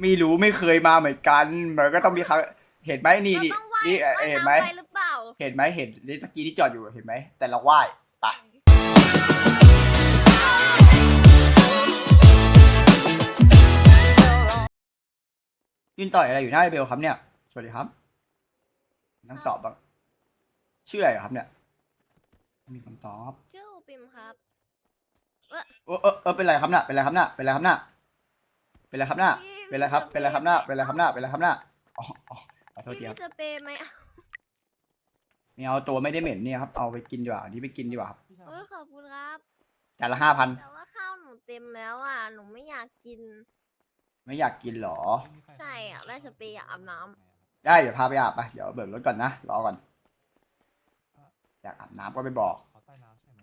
ไม่รู้ไม่เคยมาเหมือนกันมันก็ต้องมีครั้งเห็นไหมนี่เรานี่ต้องว่ายนี่เอ่อว่ายเห็นไหมน้ำไปหรือเปล่า เห็นไหมเห็นนี่สกีที่จอดอยู่เห็นไหม แต่เราไหว้ไปยืนต่อยอะไรอยู่หน้าไอ้เบลครับเนี่ย สวัสดีครับต้องตอบบ้างชื่ออะไรครับเนี่ยไม่มีคำตอบชื่ออูปิมครับ เออเออเออเป็นไรครับน่ะเป็นไรครับน่ะเป็นไรครับน่ะ เป็นไรครับน่ะพี่เป็นไรครับ เป็นไรครับน่ะเป็นไรครับน่ะเป็นไรครับน่ะอ๋ออ๋อขอโทษพี่ทีคมีรับสเปรย์ไหมอะไม่เอาตัวไม่ได้เหม็นเนี่ยครับ เอาไปกินดีกว่าอันนี้ไปกินดีกว่าครับเออขอบคุณครับ จานละห้าพันแต่ว่าข้าวหนูเต็มแล้วอะ หนูไม่อยากกิน ไม่อยากกินเหรอ ใช่อะได้สเปรย์อยากอาบน้ได้เดี๋ยวพาไปอาบไปเดี๋ยวเบิกรถก่อนนะ รอก่อน อยากอาบน้ำก็ไปบอก ขอใต้น้ำใช่ไหม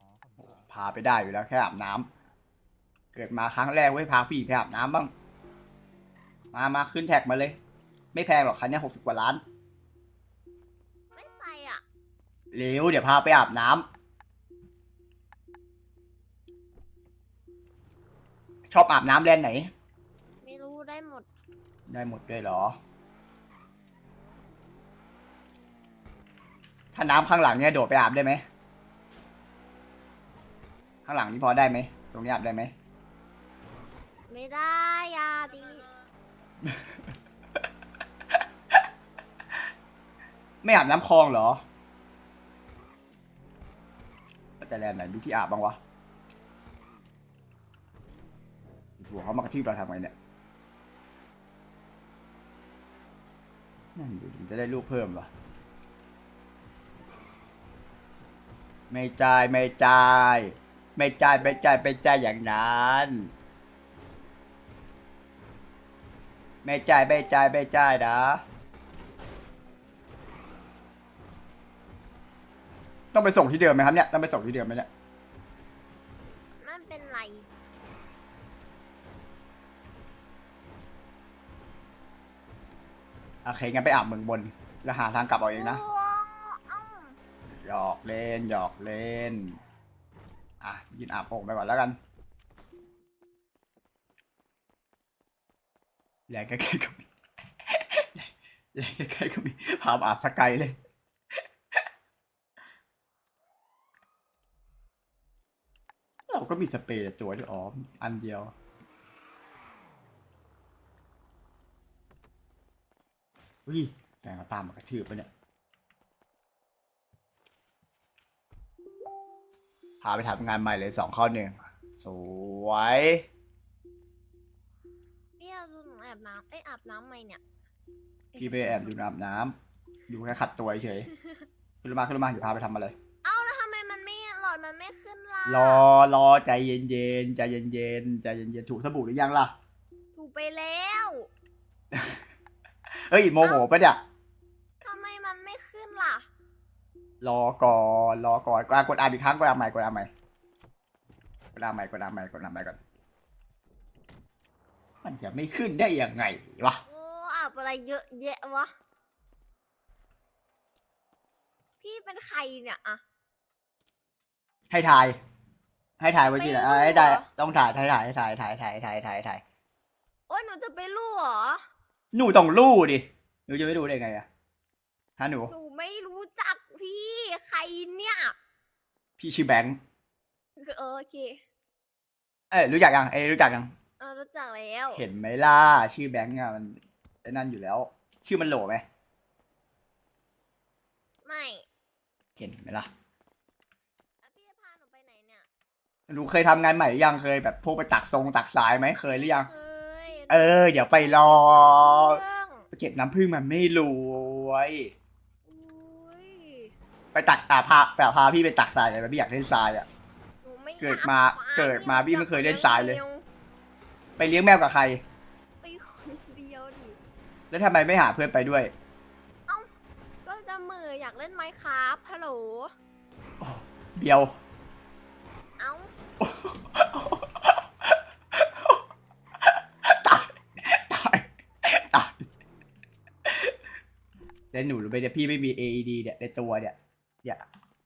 อ๋อขอบคุณครับ พาไปได้อยู่แล้วแค่อาบน้ำ เกิดมาครั้งแรกเว้ยพาผู้หญิงไปอาบน้ำบ้าง มามาขึ้นแท็กมาเลย ไม่แพงหรอกคันนี้หกสิบกว่าล้านำไม่ไปอะ เร็วเดี๋ยวพาไปอาบน้ำชอบอาบน้ำแลนด์ไหน ไม่รู้ได้หมด ได้หมดด้วยเหรอ ถ้าน้ำข้างหลังเนี่ยโดดไปอาบได้ไหม ข้างหลังนี่พอได้ไหม ตรงนี้อาบได้ไหม ไม่ได้อยาดีไม่อาบน้ำคลองเหรอ แต่แลนด์ไหนมีที่อาบบ้างวะหัวเขามากระทืบเราทำไงเนี่ย นั่นดูดิจะได้ลูกเพิ่มเหรอ ไม่จ่ายไม่จ่าย ไม่จ่ายไม่จ่ายไม่จ่ายอย่างนั้น ไม่จ่ายไม่จ่ายไม่จ่ายนะต้องไปส่งที่เดิมไหมครับเนี่ยต้องไปส่งที่เดิมไหมเนี่ยไม่เป็นไร โอเคงั้นไปอาบเมืองบน แล้วหาทางกลับเอาเองนะโอ้เอ้าหยอกเล่นหยอกเล่น อะยินอาบโอ่งไปก่อนแล้วกัน แรงใกล้ๆก็มีแรงใกล้ๆก็มีพามอาบสกายเลยเราก็มีสเปรย์ตัวที่อ๋ออันเดียว อุ้ยแฟนเขาตามมากระทืบปะเนี่ย พาไปทำงานใหม่เลยสองข้อหนึ่ง สวย อาดูหนูอาบน้ำเอ้ยอาบน้ำไหมเนี่ยพี่ไปแอบดูน้ำน้ำดูแค่ขัดตัวเฉยขึ้นมาขึ้นมาเดี๋ยวพาไปทำอะไรเอ้าแล้วทำไมมันไม่หลอดมันไม่ขึ้นล่ะรอรอใจเย็นเย็นๆใจเย็นเย็นๆใจเย็นเย็นๆถูกสบู่หรือยังล่ะ ถูกไปแล้วเฮ้ยโมโหปะเนี่ย ทำไมมันไม่ขึ้นล่ะ รอก่อนรอก่อนกดอะกดอ่านอีกครั้งกดอ่านใหม่กดอ่านใหม่กดอ่านใหม่กดอ่านใหม่กดอ่านใหม่ก่อน มันจะไม่ขึ้นได้ยังไงวะ โอ้อาบอะไรเยอะแยะวะ พี่เป็นใครเนี่ยอะ ให้ถ่าย ให้ถ่ายไว้ที่ไหนไม่รู้เอ้ยให้ถ่ายเหรอ ต้องถ่ายถ่ายถ่ายถ่ายถ่ายถ่ายถ่ายถ่ายถ่ายโอ้ยหนูจะไปลู่เหรอ หนูต้องรู้ดิหนูจะไม่รู้ได้ไงอะฮะหนู หนูไม่รู้จักพี่ใครเนี่ย พี่ชื่อแบงค์ เออโอเค เอ้ยรู้จักยังเอ้ยรู้จักยัง เออรู้จักแล้วเห็นไหมล่ะ ชื่อแบงค์อะมันไอ้นั่นอยู่แล้ว ชื่อมันโหลไหมไม่เห็นไหมล่ะแล้วพี่จะพาหนูไปไหนเนี่ยหนูเคยทำงานใหม่หรือยังเคยแบบพวกไปตักทรงตักสายไหมเคยหรือยัง เคยเออ เดี๋ยวไปรอเรื่องไปเก็บน้ำผึ้งมันไม่รวย อุ้ยไปตักอ่าพาแบบพาพี่ไปตักทรายเลยพี่อยากเล่นทรายอะ หนูไม่อยเกิดมาเกิดมาพี่ไม่เคยเล่นทรายเลยดีว ไปเลี้ยงแมวกับใคร ไปคนเดียวดิ แล้วทำไมไม่หาเพื่อนไปด้วย ก็จะมืออยากเล่นไมค์ครับฮัลโหล เบียว เอ้า ตายตายตายแล้วหนูรู้ไหมเนี่ยพี่ไม่มี AED เนี่ยในตัวเนี่ยเนี่ย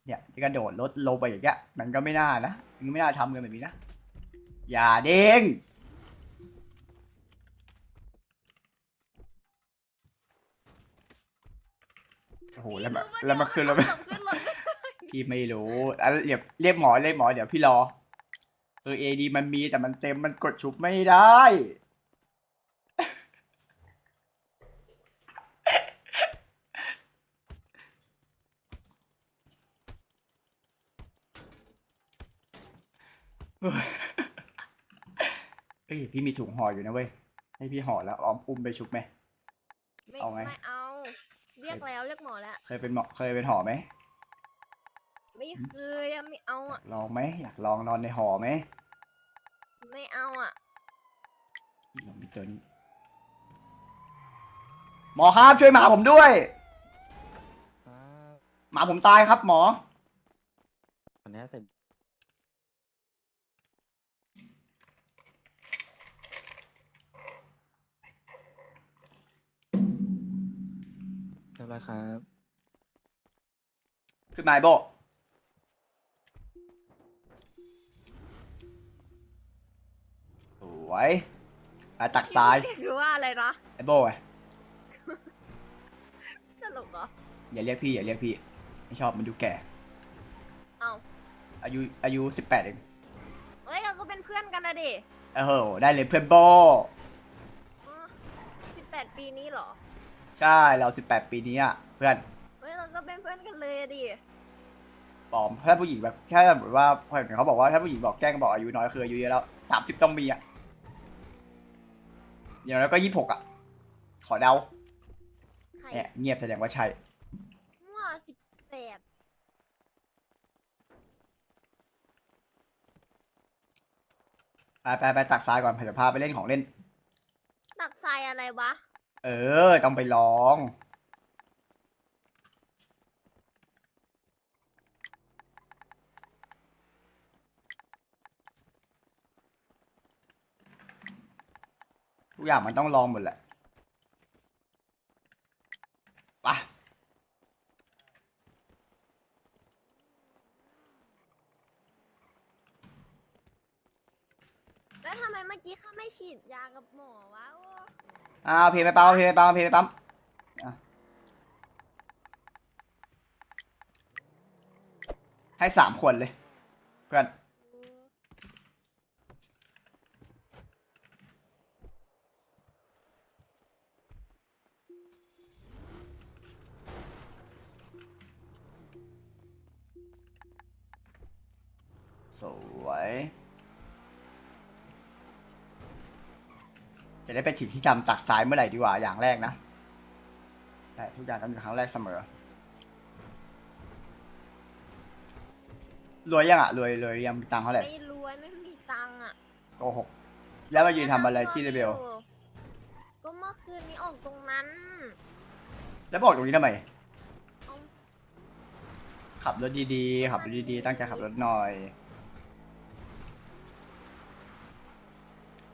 เนี่ยที่กระโดดรถลงไปอย่างเงี้ยมันก็ไม่น่านะมันไม่น่าทำกันแบบนี้นะ อย่าเด้ง โอ้โหแล้วมาแล้วมาขึ้นแล้วมาขึ้นรถพี่ไม่รู้อะเรียกเรียกหมอเรียกหมอเดี๋ยวพี่รอ เออเอดีมันมีแต่มันเต็มมันกดชุบไม่ได้เอ้ยพี่มีถุงห่ออยู่นะเว้ย ให้พี่ห่อแล้วเออมอุ้มไปชุบไหม ไม่เอาไง ไม่เอาเรี ยกแล้วเรียกหมอแล้ว เคยเป็นหมอเคยเป็นห่อไหมไม่เคยอะไม่เอาอะลองไหมอยากลองนอนในห่อไหมไม่เอาอะลองมีตัวนี้ หมอครับช่วยหมาผมด้วยครับหมาผมตายครับหมอวันนี้เสร็จเรีย บร้อยครับ ขึ้นมาไอโบสวยไปตักซ้ายเรียกหรือว่าอะไรนะไอโบไงตลกเหรอ อย่าเรียกพี่อย่าเรียกพี่ ไม่ชอบมันดูแก่ เอาอายุอายุสิบแปดเองเอ้ยเราก็เป็นเพื่อนกันนะดิเออโหได้เลยเพื่อนโบสิบแปดปีนี้เหรอ ใช่เราสิบแปดปีนี้อะเพื่อนเฮ้ยเราก็เป็นเพื่อนกันเลยอะดิปลอมถ้าผู้หญิงแบบแค่สมมติว่าเพื่อนเขาบอกว่าถ้าผู้หญิงบอกแกล้งบอกอายุน้อยคืออายุเยอะแล้วสามสิบต้องมีอะอย่างน้อยก็ยี่สิบหกอะขอเดาใครเนี่ยเงียบแสดงว่าใช่มั่วสิบแปดไปไปไปตักทรายก่อนเดี๋ยวพาไปเล่นของเล่น ตักทรายอะไรวะ เออ ต้องไปลอง ทุกอย่างมันต้องลองหมดแหละไปะแล้วทำไมเมื่อกี้ข้าไม่ฉีดยากับหมอวะโอ้ อาเพลไปปั๊มเอาเพลไปปั๊มเอาเพลไปปั๊มให้สามคนเลยเพื่อนสวย จะได้ไปถึงที่ทำตักซ้ายเมื่อไหร่ดีกว่าอย่างแรกนะแต่ทุกอย่างต้องเป็นครั้งแรกเสมอ รวยยังอะรวยรวยยังมีตังค์เท่าไหร่ไม่รวยไม่มีตังค์อะโกหกแล้วมายืนทำอะไรที่เรเบลก็เมื่อคืนนี้ออกตรงนั้น แล้วบอกตรงนี้ทำไมเอาขับรถดีๆ ขับรถดีๆ ตั้งใจขับรถหน่อย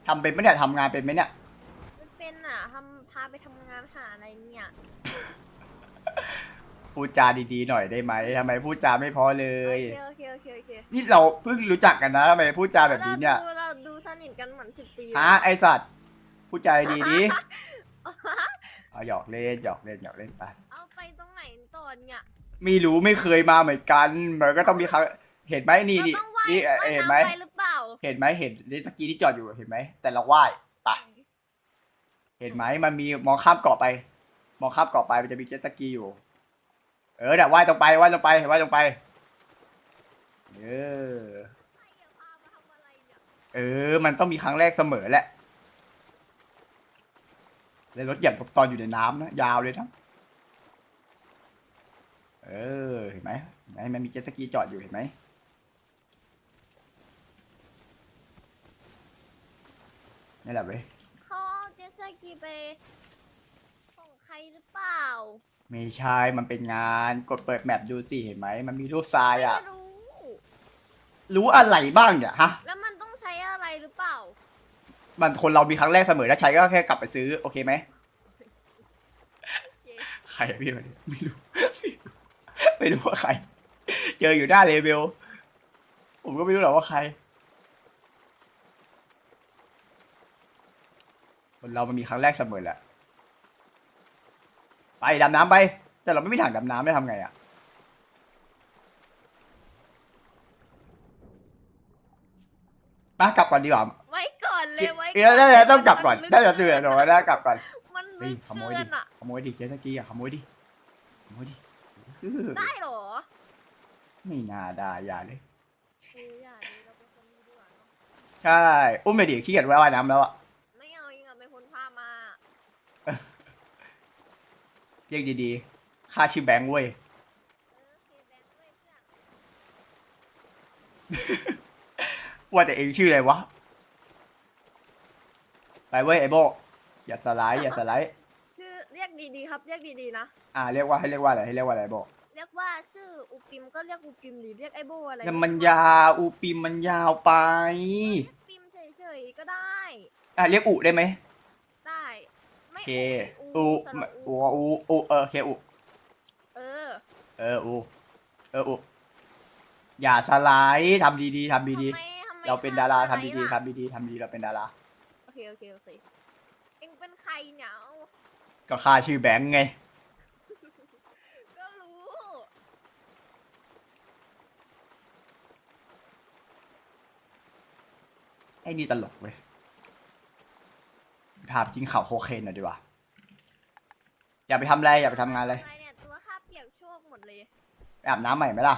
ทำเป็นไหมเนี่ยทำงานเป็นไหมเนี่ยไม่เป็นอะ ทำพาไปทำงานหาอะไรเนี่ย พูดจาดีๆหน่อยได้ไหมทำไมพูดจาไม่เพอเลโอย เคโอเคโอเคโอเคนี่เราเพิ่งรู้จักกันนะทำไมพูดจาแบบนี้เนี่ยเราดูเราดูสนิทกันเหมือนสิบปีฮะไอสัตว์พูดจาดีๆดิเอาหยอกเล่นหยอกเล่นหยอกเล่นไป เอาไปตรงไหนตอนเนี่ยไม่รู้ไม่เคยมาเหมือนกัน มันก็ต้องมีครั้งเห็นไหมนี่เรานี่ต้องว่ายนี่เอ่อว่ายเห็นไหมน้ำไปหรือเปล่า เห็นไหมเห็นนี่สกีที่จอดอยู่เห็นไหมแต่เราว่ายไป เห็นไหมมันมีมองข้ามเกาะไป มองข้ามเกาะไปมันจะมีเจ็ตสกีอยู่ เออเดี๋ยวว่ายตรงไปว่ายตรงไปว่ายตรงไป เออ เออ มันต้องมีครั้งแรกเสมอแหละแล้วรถเหยียบตอนอยู่ในน้ำนะยาวเลยนะเออเห็นไหมเห็นไหมมันมีเจ็ตสกีจอดอยู่เห็นไหมนี่แหละเว้ย เขาเอาเจ็ตสกีไปส่งใครหรือเปล่าไม่ใช่ มันเป็นงาน กดเปิดแมปดูสิเห็นไหม มันมีรูปทรายอะไม่รู้ รู้อะไรบ้างเนี่ยฮะ แล้วมันต้องใช้อะไรหรือเปล่า มันคนเรามีครั้งแรกเสมอถ้าใช้ก็แค่กลับไปซื้อ โอเคไหมโอเคใครอะพี่คนนี้ไม่รู้ ไม่รู้ว่าใคร เจออยู่หน้าเลเวลผมก็ไม่รู้หรอกว่าใคร คนเรามันมีครั้งแรกเสมอแหละ ไปดำน้ำไป แต่เราไม่มีถังดำน้ำได้ทำไงอะไปกลับก่อนดีกว่าไว้ก่อนเลยไว้เดี๋ยวได้ได้ต้องกลับก่อนได้จะเตือนเดี๋ยวได้กลับก่อนมันเฮ้ลึยกขโมยเกิดินอะขโมยดิเจตสกีอะขโมยดิขโมยดิเออได้เหรอ ไม่น่าได้อย่าเลยเอออย่าดีเราเป็นคนดีดีกว่าเนาะใช่ อุ้มไปดิขี้เกียจว่ายน้ำแล้วอะ ไม่เอาเองอะเป็นคนพามา เรียกดีๆค่าชื่อแบงค์เว้ยเออโอเคแบงค์ด้วยเพื่อนว่าแต่เองชื่ออะไรวะ ไปเว้ยไอโบ อย่าสไลด์อย่าสไลด์ ชื่อเรียกดีๆครับ เรียกดีๆนะ อ่าเรียกว่าให้เรียกว่าอะไรให้เรียกว่าอะไรโบเรียกว่าชื่ออุปิมก็เรียกอุปิมดีเรียกไอโบอะไรแต่มันยาวอูปิมมันยาวไปเรียกปิมเฉยๆก็ได้ อะเรียกอุได้ไหมได้โอไม่ เคอุอูสระอูอูอูเออโอเคอุเออ เอออูเอออุอย่าสไลด์ทำดีๆทำดีทำไมทำไมๆเราเป็นดาราฆ่ทำดีๆล่ะทำดีๆทำดีเราเป็นดาราโอเคโอเคโอเคเอ็งเป็นใครเนี่ยเอาก็ค่าชื่อแบงค์ไงก็รู้ไอ้นี่ตลกเว้ย ภาพจริงข่าวโคเคนหน่อยดีกว่าอย่าไปทำอะไรอย่าไปทำงานเลยทำไมเนี่ยตัวข้าเปียกโชกหมดเลย ไปอาบน้ำใหม่ไหมล่ะ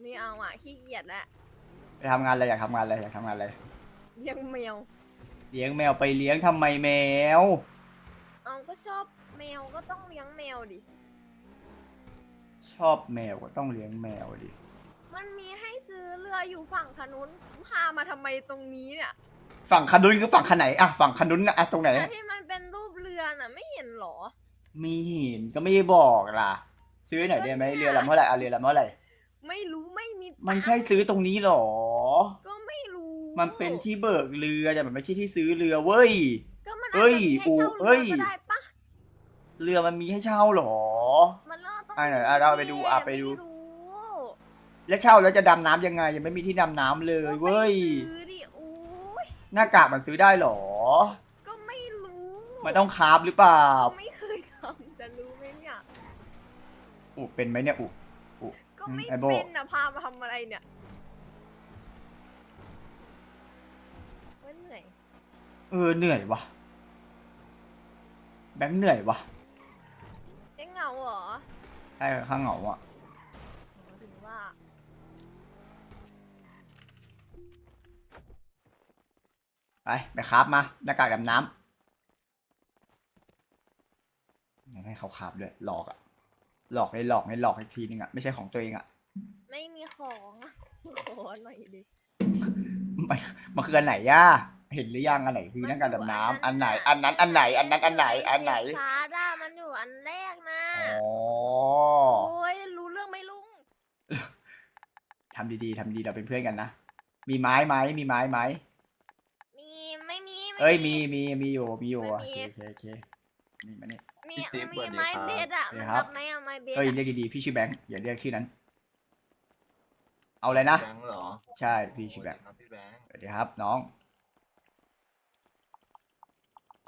ไม่เอาอะขี้เกียจแล้วไปทำงานอะไรอยากทำงานอะไรอยากทำงานอะไรเลี้ยังแมวเลี้ยงแมวไปเลี้ยงทำไมแมว เอาก็ชอบแมวก็ต้องเลี้ยงแมวดิ ชอบแมวก็ต้องเลี้ยงแมวดิมันมีให้ซื้อเรืออยู่ฝั่งขนุนพามาทำไมตรงนี้เนี่ย ฝั่งคันนุนคือฝั่งคันไหนอะฝั่งคันนุนอะอะตรงไหน แต่ที่มันเป็นรูปเรือน่ะ ไม่เห็นเหรอ ไม่เห็นก็ไม่บอกล่ะ ซื้อหน่อยได้ไหมก็เนี่ยเรือลำเท่าไหร่อะเรือลำเท่าไหร่ ไม่รู้ไม่มีตังค์มันใช่ซื้อตรงนี้หรอ ก็ไม่รู้มันเป็นที่เบิกเรือแต่มันไม่ใช่ที่ซื้อเรือเว้ย ก็มันเฮ้อาจยจะมีให้เช่าอูเฮ้เรือย ก็ได้ปะเรือมันมีให้เช่าหรอ มันก็ต้องอะไหนมีอะเราไปดูอะไปดู ม่รู้แล้วเช่าแล้วจะดำน้ำยังไง ยังไม่มีที่ดำน้ำเลยก็ไปเว้ย ซื้อดิอู้ย หน้ากากมันซื้อได้หรอ ก็ไม่รู้ มันต้องคราฟหรือเปล่าไม่เคยทำจะรู้ไหมเนี่ย อุเป็นไหมเนี่ยอุอุก็ไม่ไอ้โบเป็นนะพามาทำอะไรเนี่ยเว้ยเหนื่อยเออเหนื่อยวะแบงค์เหนื่อยวะเอ็งเหงาเหรอใช่ข้างเหงาอะ ไปไปคราฟมาหน้ากากดำน้ำยังให้เขาคราฟด้วยหลอกอะหลอกให้หลอกให้หลอกให้ทีนึงอะไม่ใช่ของตัวเองอะไม่มีของอะขอหน่อยดิมันมันคืออันไหนย่าเห็นหรือยังอันไหนคือหน้ากากดำน้ำอันไหน อันนั้นอันไหน อันนั้นอันไหน อันไหนคาด้ามันอยู่อันแรกนะอ๋อโอ้ยรู้เรื่องไหมลุงทำดีๆทำดีเราเป็นเพื่อนกันนะมีไม้ไหมมีไม้ไหมมีไม่มีไเอ้ยมีมีมีอยู่มีอยู่ไม่โอมีเคโอเคโอเคนี่มานี่มีพี่ติ๊บมีสวัสดีไม้ครับ เบสอะสวัสดีมันครับ รับไหมอะไม้เบสเอ้ยอะเรียกดีๆพี่ชื่อแบงค์อย่าเรียกชื่อนั้น เอาเลยนะ แบงค์เหรอใช่พี่ชื่อแบงค์ครับพี่แบงค์สวัสดีครับ น้อง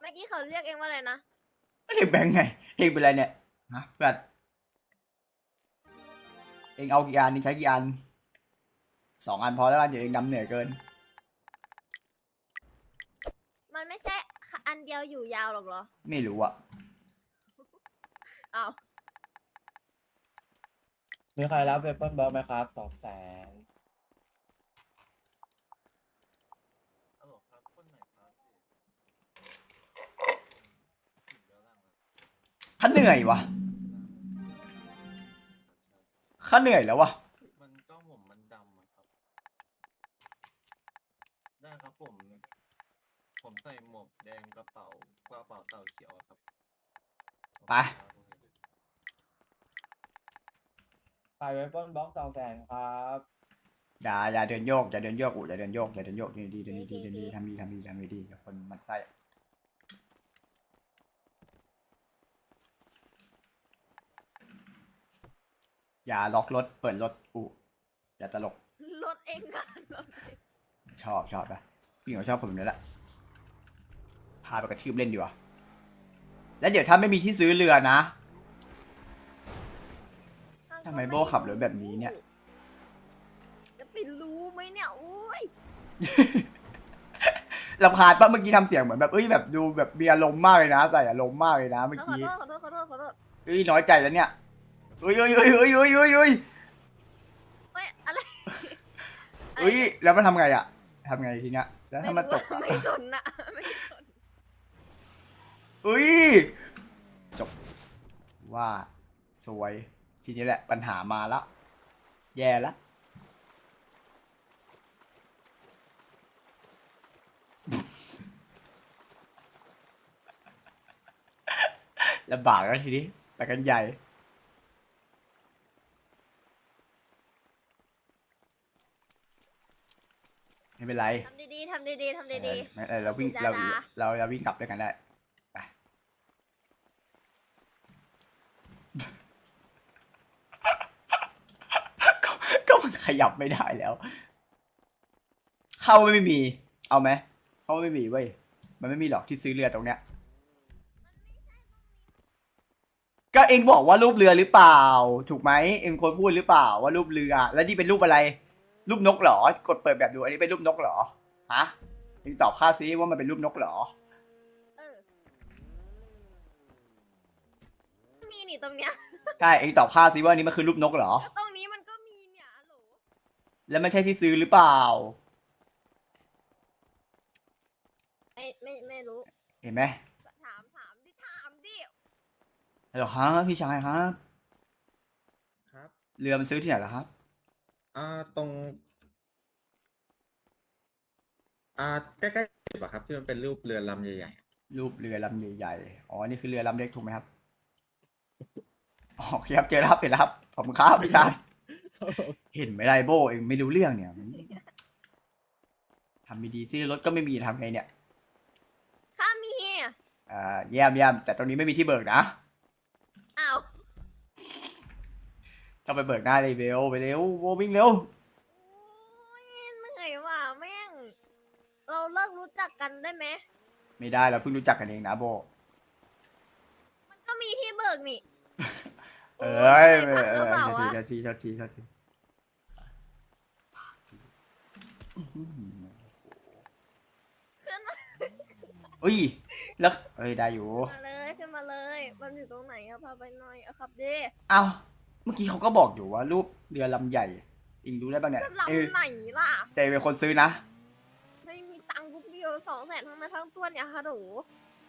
เมื่อกี้เขาเรียกเองว่าอะไรนะเรียกแบงค์ไงเองเป็นไรเนี่ยฮะเพื่อนเองเอากี่อันนี่ใช้กี่อันสองอันพอแล้วกันเดี๋ยวเองดำเหนื่อยเกินมันไม่ใช่ อันเดียวอยู่ยาวหรอกเหรอไม่รู้อะอ้าวมีใครรับเวเปิลเบิร์ไหมครับสองแสนฮัลโหลครับคนไหนครับพี่ถึงแล้วล่างแล้วข้าเหนื่อยวะข้าเหนื่อยแล้ววะ มันกล้องผมมันดำอะครับ ได้ครับผม ผมใส่หมวกแดงกระเป๋ากระเป๋าเต่าเขียวอะครับไป ขายเวเปิลบล็อกสองแสนครับอย่าอย่าเดินโยกอย่าเดินโยกอูอย่าเดินโยกอย่าเดินโยกดีดีเดินดีเดินดีทำดีทำดีทำดีดีเดี๋ยวคนมันไส้อย่าล็อกรถเปิดรถอูอย่าตลกรถเองอะรถเอง ชอบชอบนะพี่หญิงเขาชอบผมอยู่แล้วแหละพาไปกระทืบเล่นดีกว่าแล้วเดี๋ยวถ้าไม่มีที่ซื้อเรือนะทำไมโบขับรถแบบนี้เนี่ย จะไปรู้ไหมเนี่ยอุ้ยลำคาญปะเมื่อกี้ทำเสียงเหมือนแบบเอ้ยแบบดูแบบมีอารมณ์มากเลยนะ ใส่อารมณ์มากเลยนะ เมื่อขอกี้โทษขอโทษขอโทษขอโทษเอ้ยน้อยใจแล้วเนี่ยเอ้ยเอ้ยเอ้ยเอ้ยเอ้ยเอ้ยเอ้ยเฮ้ยอะไรเอ้ยแล้วมันทำไงอะทำไงทีเนี้ยแล้วถ้ามันตกไม่อะสนนะไม่สนเอ้ย จบ ว่า สวย ทีนี้แหละปัญหามาละ แย่ละ ลำบากแล้วทีนี้ไปกันใหญ่ ไม่เป็นไรทำดีๆทำดีๆทำเอดีอไม่เออเราวิ่งดาเราดาเราเราวิ่งกลับด้วยกันได้ไป ก็ก็มันขยับไม่ได้แล้ว เข้าไม่มี เอาไหมเข้าไม่มีเว้ยมันไม่มีหรอกที่ซื้อเรือตรงเนี้ยก็เองบอกว่ารูปเรือหรือเปล่า ถูกไหมเองคนพูดหรือเปล่าว่ารูปเรือ แล้วนี่เป็นรูปอะไร รูปนกเหรอ กดเปิดแบบดูอันนี้เป็นรูปนกเหรอฮะเองตอบข้าซิว่ามันเป็นรูปนกเหรอๆเออมีนี่ตรงเนี้ยใช่เองตอบข้าซิว่าอันนี้มันคือรูปนกเหรอตรงนี้มันก็มีเนี่ยฮัลโหล แล้วไม่ใช่ที่ซื้อหรือเปล่า ไม่ไม่ไม่รู้ เห็นไหมถามถามดิถามดิฮัลโหลครับพี่ชายครับ ครับ เรือมันซื้อที่ไหนเหรอครับ อ่า ตรง อ่า ใกล้ๆๆอะครับ ที่มันเป็นรูปเรือลำใหญ่รูปเรือลำใหญ่ๆ อ๋อ นี่คือเรือลำเล็กถูกไหมครับอ๋อโอเคครับ เจอแล้วครับเห็นแล้วครับ ขอบคุณครับพี่ชาย เห็นไหมไรโบเองไม่รู้เรื่องเนี่ยทำไม่ดีซื้อรถก็ไม่มีทำไงเนี่ยข้ามีอ่าเยี่ยมเยี่ยมแต่ตรงนี้ไม่มีที่เบิกนะอ้าวต้องไปเบิกหน้าเลยเบลไปเร็วโบวิ่งเร็วโอ้ยเหนื่อยว่ะแม่ง เราเลิกรู้จักกันได้ไหมไม่ได้เราเพิ่งรู้จักกันเองนะโบมันก็มีที่เบิกนี่ เอ้ยโเออเอพักหรืออเปล่าเออวะเท่าทีเท่าทีเท่าทีขึ้นมาอุ้ยแล้วเอ้ยได้อยู่เลยขึ้นมาเลย มันอยู่ตรงไหนอะพาไปหน่อยอะครับเด้เอ้าเมื่อกี้เขาก็บอกอยู่ว่ารูปเรือลำใหญ่อิงรู้ได้บ้างเนี่ยจะเออลำไหนล่ะ แต่เป็นคนซื้อนะไม่มีตังค์กุ๊บเดียวสองแสนทั้งนั้นทั้งตัวเนี่ยฮัลโหล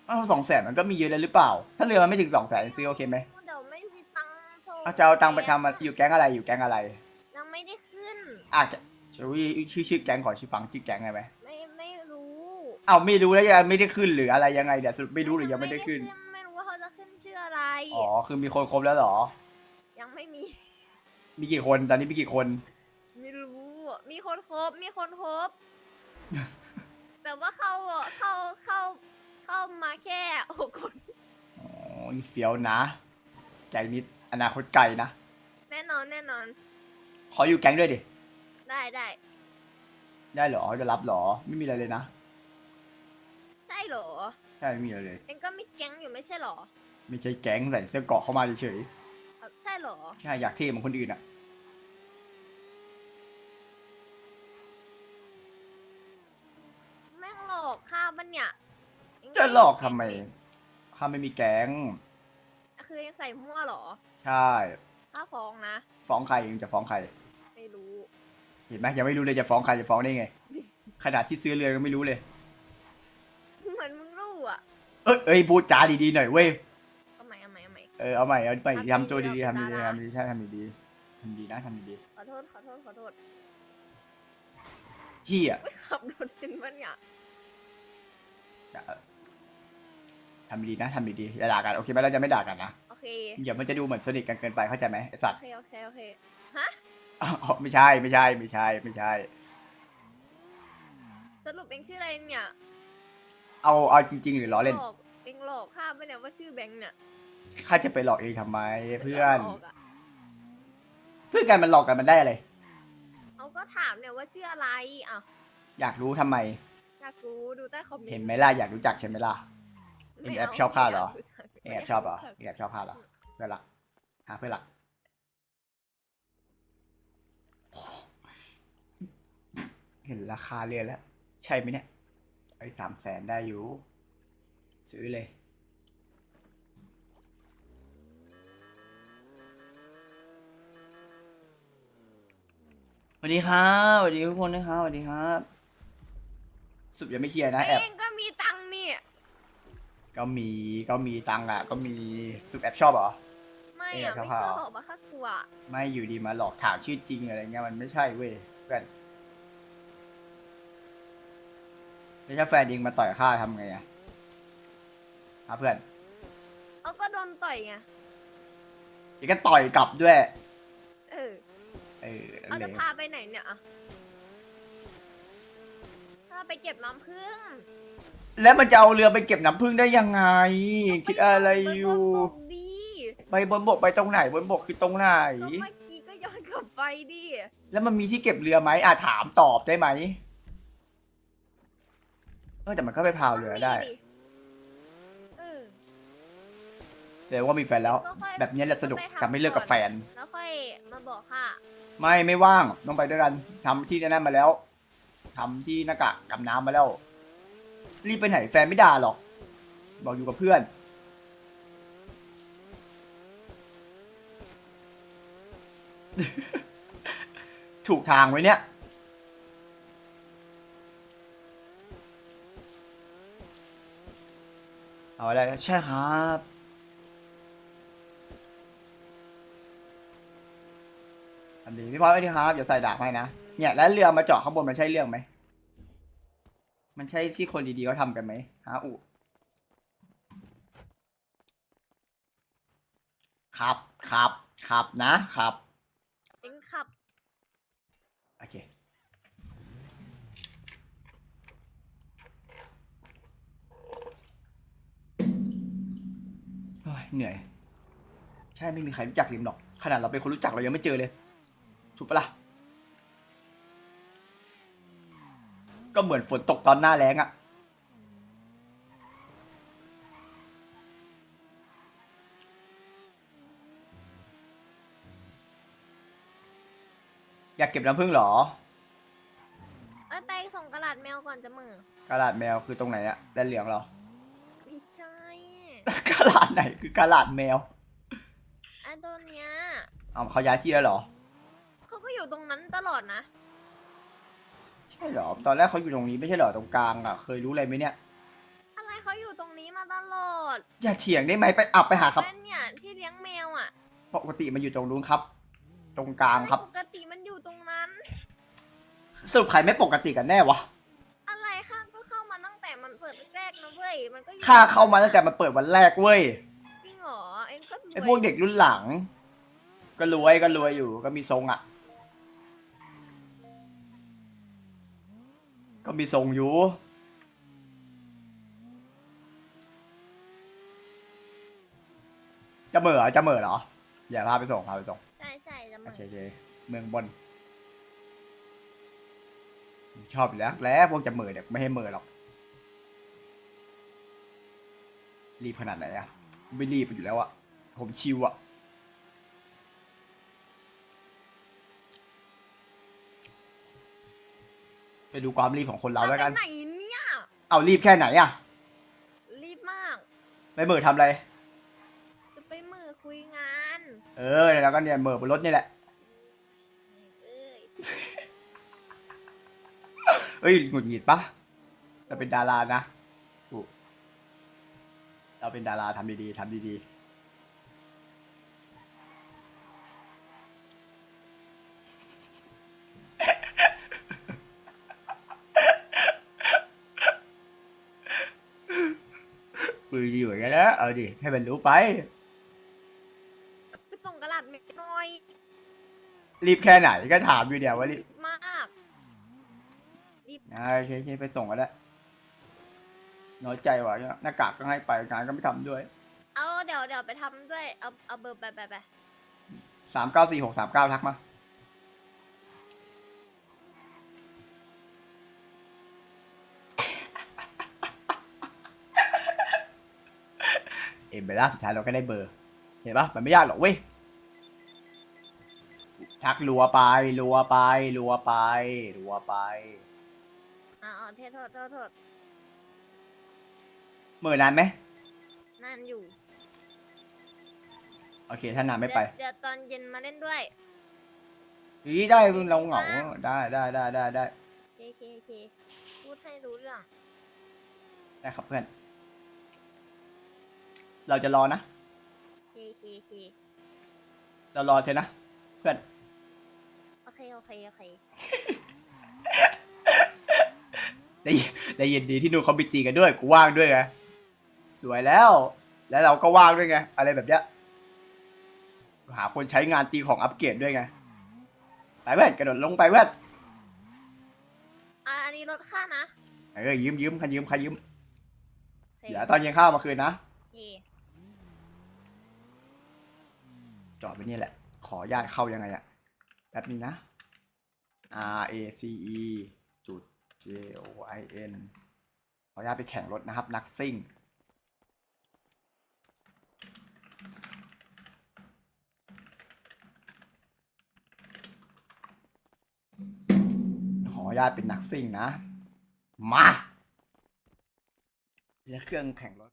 เอ้าสองแสนมันก็มีเยอะแล้วหรือเปล่า ถ้าเรือมันไม่ถึงสองแสนซื้อโอเคไหมเดี๋ยวไม่มีตังค์ส่ง เอาจะเอาตังค์ไปทำอะอยู่แก๊งอะไรอยู่แก๊งอะไร ยังไม่ได้ขึ้น อะชื่อชื่อชื่อแก๊งขอชื่อฟังชื่อแก๊งไงไหมไม่ไม่รู้เอ้าไม่รู้แล้วยังไม่ได้ขึ้นหรืออะไรยังไงเดี๋ยวสรุปไม่รู้หรือยังไม่ได้ขึ้น ไม่รู้ว่าเขาจะขึ้นชื่ออะไร อ๋อคือมีคนครบแล้วเหรอ ยังไม่มี มีกี่คนตอนนี้มีกี่คน ไม่รู้ มีคนครบ มีคนครบ แบบว่าเข้าเข้าเข้าเข้ามาแค่หกคน อ๋อเฟี้ยวนะแก๊งนี้ อนาคตไกลนะ แน่นอนแน่นอน ขออยู่แก๊งด้วยดิ ได้ได้ได้เหรอจะรับเหรอ ไม่มีอะไรเลยนะ ใช่เหรอใช่ไม่มีอะไรเลย เอ็งก็มีแก๊งอยู่ไม่ใช่เหรอ ไม่ใช่แก๊งใส่เสื้อเกราะเข้ามาเฉยเอาใช่เหรอ ๆใช่อยากเท่เหมือนคนอื่นอะ แม่งหลอกข้าบันเนี่ยเงจะหลอกทำไมข้าไม่มีแก๊ง คือยังใส่มั่วเหรอ ใช่ข้าฟ้องนะ ฟ้องใครเองจะฟ้องใคร ไม่รู้ เห็นไหมยังไม่รู้เลยจะฟ้องใครจะฟ้องได้ไง ขนาดที่ซื้อเรือยังไม่รู้เลย เหมือนมึงรู้อะ เอ้ยเอ้ยพูดจาดีๆหน่อยเว้ย เอาใหม่เอาใหม่เอาใหม่ เออเอาใหม่เอาใหม่ทำดีทำตัวดีๆเอาทำดีดาๆราทำดีๆใช่ทำดีๆทำดีนะทำดีขอโทษขอโทษขอโทษๆเฮียอุ๊ยขับรถเป็นปะเนี่ยทำดีๆนะทำดีๆอย่าด่ากันโอเคไหมเราจะไม่ด่ากันนะ โอเคอย่ามันจะดูเหมือนสนิทกันเกินไปเข้าใจไหมไอสัตโอว์เคโอเคโอเคอ๋อไม่ใช่ไม่ใช่ไม่ใช่ไม่ใช่ สรุปเองชื่ออะไรเนี่ยเอาเอาจริง ๆ หรือล้อเล่นหลอกเองหลอกข้าไปเนี่ยว่าชื่อแบงค์เนี่ยข้าจะไปหลอกเองทำไมเพื่อน หลอกะเพื่อนกันมันหลอกกันมันได้อะไรเอาก็ถามเนี่ยว่าชื่ออะไรอะอยากรู้ทำไม อยากรู้ดูใต้คอมเมนต์เห็นไหมล่ะอยากรู้จักใช่ไหมล่ะไม่เองแอบาชอบข้าเหรอ ไม่ยกเอง แอบชอบเหรอแอบชอบพาเหรอเพื่อหลักหาเพื่อหลักเห็นราคาเรียนแล้ว ใช่ไหมเนี่ย ไอ้สามแสนได้อยู่ ซื้อเลยสวัสดีครับสวัสดีทุกคนนะครับสวัสดีครับ สุดยังไม่เคลียร์นะแอบเองก็ม ก็มีก็มีตังค์อะ ก็มีสุดแอบชอบเหรอ ไม่เอ๊ะอะครับไม่เชื่อหรอกมาค่ากลัวไม่อยู่ดีมาหลอกถามชื่อจริงอะไรเงี้ยมันไม่ใช่เว้ยเพื่อนแล้วถ้าแฟนยิงมาต่อยข้าทำไงอะฮะเพื่อนเอาก็โดนต่อยไงยิงก็ต่อยกลับด้วย เออเออเอาเลจะยพาไปไหนเนี่ยอะถ้า ไปเก็บน้ำผึ้งแล้วมันจะเอาเรือไปเก็บน้ำพึ่งได้ยังไง คิดอะไรอยู่ ไปบนบกดีไปบนบกไปตรงไหนบนบกคือตรงไหน ก็เมื่อกี้ก็ย้อนกลับไปดิแล้วมันมีที่เก็บเรือไหมอะถามตอบได้ไหมเออแต่มันก็ไปพาวเรือได้ต้องมีเออแต่ว่ามีแฟนแล้ว ก็ค่อยแบบนี้แหละสนุกไปทำกับไม่เลิกกับแฟน แล้วค่อยมาบอกค่ะ ไม่ไม่ว่างต้องไปด้วยกันทำที่นั่นมาแล้ว ทำที่หน้ากากกับน้ำมาแล้ว รีบไปไหนแฟนไม่ด่าหรอก บอกอยู่กับเพื่อน ถูกทางไว้เนี่ยเอาอะไรใช่ครับอันนี้พี่พลอยสวัสดีครับอย่าใส่ดาบให้นะ เนี่ยแล้วเรือมาเจาะข้างบนมันใช่เรื่องไหม มันใช่ที่คนดีๆเขาทำกันไหมฮะอุครับครับครับนะครับ เองขับ โอเค โอ้ยเหนื่อย ใช่ไม่มีใครรู้จักริมหรอก ขนาดเราเป็นคนรู้จักเรายังไม่เจอเลย ถูกปะล่ะ ก็เหมือนฝนตกตอนหน้าแล้งอะอยากเก็บน้ำผึ้งเหรอเอ้ยไปส่งกระดาษแมวก่อนจะมือกระดาษแมวคือตรงไหนอะแดนเหลืองเหรอ ไม่ใช่กระดาษไหนคือกระดาษแมวไอ้ตัวเนี้ยเอาเขาย้ายที่แล้วเหรอเขาก็อยู่ตรงนั้นตลอดนะใช่เหรอ ตอนแรกเขาอยู่ตรงนี้ไม่ใช่เหรอตรงกลางอะเคยรู้อะไรไหมเนี่ย อะไรเขาอยู่ตรงนี้มาตลอดอย่าเถียงได้ไหมไปอับไปหาครับแม่เนี่ยที่เลี้ยงแมวอะปกติมันอยู่ตรงนู้นครับ ตรงกลางครับ ปกติมันอยู่ตรงนั้น สรุปใครไม่ปกติกันแน่วะ อะไรข้าก็เข้ามาตั้งแต่มันเปิดแรกนะเว้ย มันก็อยู่ข้าเข้ามาตั้งแต่มันเปิดวันแรกเว้ย จริงเหรอเอ็งก็รยไอพวกเด็กรุ่นหลัง ก็รวยก็รวยอยู่ก็มีทรงอะ ก็มีทรงอยู่ จะเหม่อจะเหม่อเหรอ อย่าพาไปส่งพาไปส่ง ใช่ใช่จะโอมาเคโอเคเมืองบน ชอบอยู่แล้วแล้วพวกจะเหม่อเนี่ยไม่ให้เหม่อหรอก รีบขนาดไหนอะไม่รีบไปอยู่แล้วอะผมชิวอะ ไปดูความรีบของคนเราแล้วกัน ไปไหนเนี่ย เอารีบแค่ไหนอะรีบมากไม่เหม่อทำอะไร จะไปมือคุยงานเออแล้วก็เนี่ยเหม่อบนรถนี่แหละ เอ้ยเอ้ยหงุดหงิดปะเราเป็นดารานะอุ๊เราเป็นดาราทำดีๆทำดีๆ คุยอยู่อย่างนี้นะเอาดิให้มันรู้ไป ไปส่งกระดาษแมวหน่อยรีบแค่ไหนก็ถามอยู่เนี่ยว่ารีบมากอ่าโอเคโอเคไปส่งก็ได้น้อยใจว่ะหน้ากากก็ให้ไปงานก็ไม่ทำด้วยเอาเดี๋ยวเดี๋ยวไปทำด้วยเอาเอาเบอร์ไปไปไป สามเก้าสี่หกสามเก้าทักมา เอ็มไปล่าสุดท้ายเราก็ได้เบอร์ เห็นปะมันไม่ยากหรอกเว้ยทักรัวไปรัวไปรัวไปรัวไปอ่าอ๋อเทโทษโทษโทษเมื่อนานไหมนั่นอยู่ โอเคถ้านานไม่ไปเดี๋ยวเดี๋ยวตอนเย็นมาเล่นด้วยอีได้มึงเราเหงาได้ได้ได้ได้ได้เคเคเคพูดให้รู้เรื่องได้ครับเพื่อน เราจะรอนะ เคเคเคเรารอเธอนะเพื่อน โอเคโอเคโอเคได้ยินได้ยินดีที่นู่นเขาบิตีกันด้วยกูว่างด้วยไงสวยแล้ว แล้วเราก็ว่างด้วยไงอะไรแบบเนี้ยหาคนใช้งานตีของอัปเกรดด้วยไงไปเพื่อนกระโดดลงไปเพื่อนอะอันนี้ลดค่านะเออยืมยืมคันยืมคันยืมโอเคเดี๋ยวตอนเย็นข้าวมาคืนนะ โอเค จอดไปนี่แหละ ขอญาตเข้ายังไงอะแป๊บนึงนะ R A C E จุด J O I N ขอญาตไปแข่งรถนะครับ นักซิ่ง ขอญาตเป็นนักซิ่งนะ มาเรียกเครื่องแข่งรถ